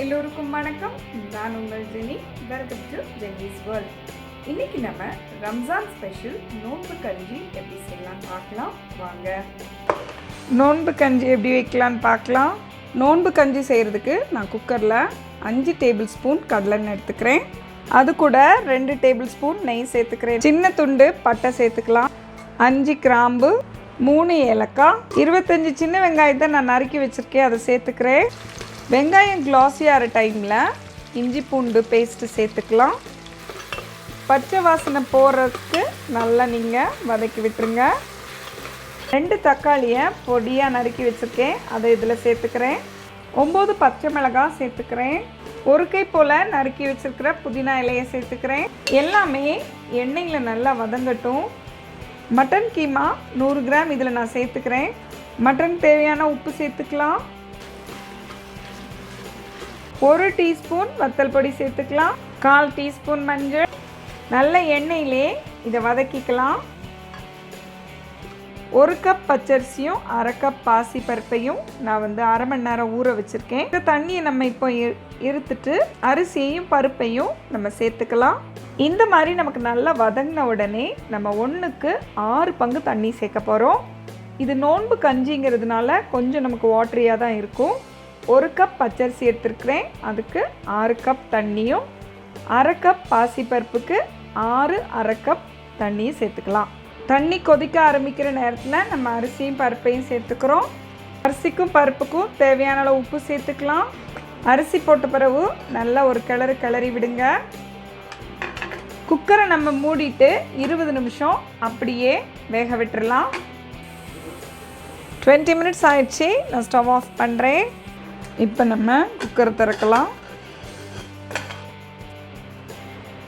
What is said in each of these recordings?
எல்லோருக்கும் வணக்கம். நான் உங்கள் Jeni. Welcome to Jeni's world இன்னைக்கு நம்ம ரம்ஜான் ஸ்பெஷல் நோன்பு கஞ்சி எப்படி செய்யலாம்னு பார்க்கலாம். வாங்க. நோன்பு கஞ்சி எப்படி வைக்கலான்னு பார்க்கலாம். நோன்பு கஞ்சி செய்கிறதுக்கு நான் குக்கரில் அஞ்சு டேபிள் ஸ்பூன் கடலெண்ணெய் எடுத்துக்கிறேன். அது கூட ரெண்டு டேபிள் ஸ்பூன் நெய் சேர்த்துக்கிறேன். சின்ன துண்டு பட்டை சேர்த்துக்கலாம். அஞ்சு கிராம்பு மூணு ஏலக்காய் இருபத்தஞ்சி சின்ன வெங்காயத்தை நான் நறுக்கி வச்சுருக்கேன். அதை சேர்த்துக்கிறேன். வெங்காயம் glossy-ஆகிற டைமில் இஞ்சி பூண்டு பேஸ்ட்டு சேர்த்துக்கலாம். பச்சை வாசனை போகிறதுக்கு நல்லா நீங்கள் வதக்கி விட்டுருங்க. ரெண்டு தக்காளியை பொடியாக நறுக்கி வச்சுருக்கேன். அதை இதில் சேர்த்துக்கிறேன். ஒம்பது பச்சை மிளகாய் சேர்த்துக்கிறேன். ஒரு கை போல் நறுக்கி வச்சுருக்கிற புதினா இலையை சேர்த்துக்கிறேன். எல்லாமே எண்ணெயில் நல்லா வதங்கட்டும். மட்டன் கீமா நூறு கிராம் இதில் நான் சேர்த்துக்கிறேன். மட்டன் தேவையான உப்பு சேர்த்துக்கலாம். ஒரு டீஸ்பூன் வத்தல் பொடி சேர்த்துக்கலாம். கால் டீஸ்பூன் மஞ்சள். நல்ல எண்ணெயிலே இதை வதக்கிக்கலாம். ஒரு கப் பச்சரிசியும் அரை கப் பாசி பருப்பையும் நான் வந்து அரை மணி நேரம் ஊற வச்சுருக்கேன். இந்த தண்ணியை நம்ம இப்போ இரு- இருத்துட்டு அரிசியையும் பருப்பையும் நம்ம சேர்த்துக்கலாம். இந்த மாதிரி நமக்கு நல்லா வதங்கின உடனே நம்ம ஒன்றுக்கு ஆறு பங்கு தண்ணி சேர்க்க போகிறோம் இது நோன்பு கஞ்சிங்கிறதுனால கொஞ்சம் நமக்கு வாட்டரியாக தான் இருக்கும். ஒரு கப் பச்சரிசி எடுத்துருக்கிறேன். அதுக்கு ஆறு கப் தண்ணியும் அரை கப் பாசிப்பருப்புக்கு ஆறு அரை கப் தண்ணியும் சேர்த்துக்கலாம். தண்ணி கொதிக்க ஆரம்பிக்கிற நேரத்தில் நம்ம அரிசியும் பருப்பையும் சேர்த்துக்கிறோம். அரிசிக்கும் பருப்புக்கும் தேவையான அளவு உப்பு சேர்த்துக்கலாம். அரிசி போட்ட பிறகு நல்லா ஒரு கிளறு கிளறி விடுங்க. குக்கரை நம்ம மூடிட்டு இருபது நிமிஷம் அப்படியே வேக விட்டுறலாம். டுவெண்ட்டி மினிட்ஸ் ஆயிடுச்சு. நான் ஸ்டவ் ஆஃப் பண்ணுறேன் இப்போ நம்ம குக்கரை திறக்கலாம்.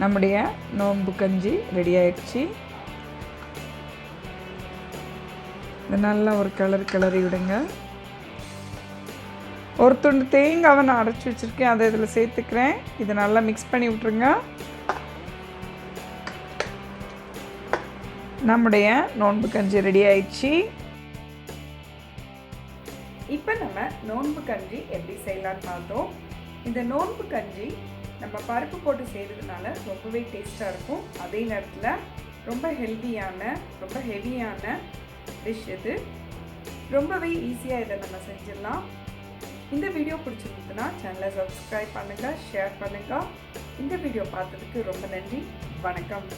நம்முடைய நோன்பு கஞ்சி ரெடி ஆயிடுச்சு. இது நல்லா ஒரு கலர் கிளறி விடுங்க. ஒரு துண்டு தேங்காவை நான் அரைச்சி வச்சுருக்கேன். அதை இதில் சேர்த்துக்கிறேன். இதை நல்லா மிக்ஸ் பண்ணி விட்ருங்க நம்முடைய நோன்பு கஞ்சி ரெடி ஆயிடுச்சு. இப்போ நம்ம நோன்பு கஞ்சி எப்படி செய்யலான்னு பார்த்தோம். இந்த நோன்பு கஞ்சி நம்ம பருப்பு போட்டு செய்கிறதுனால ரொம்பவே டேஸ்ட்டாக இருக்கும். அதே நேரத்தில் ரொம்ப ஹெல்த்தியான ரொம்ப ஹெவியான டிஷ் இது. ரொம்பவே ஈஸியாக இதை நம்ம செஞ்சிடலாம். இந்த வீடியோ பிடிச்சிருந்ததுன்னா சேனலை சப்ஸ்கிரைப் பண்ணுங்கள் ஷேர் பண்ணுங்கள் இந்த வீடியோ பார்த்ததுக்கு ரொம்ப நன்றி. வணக்கம்.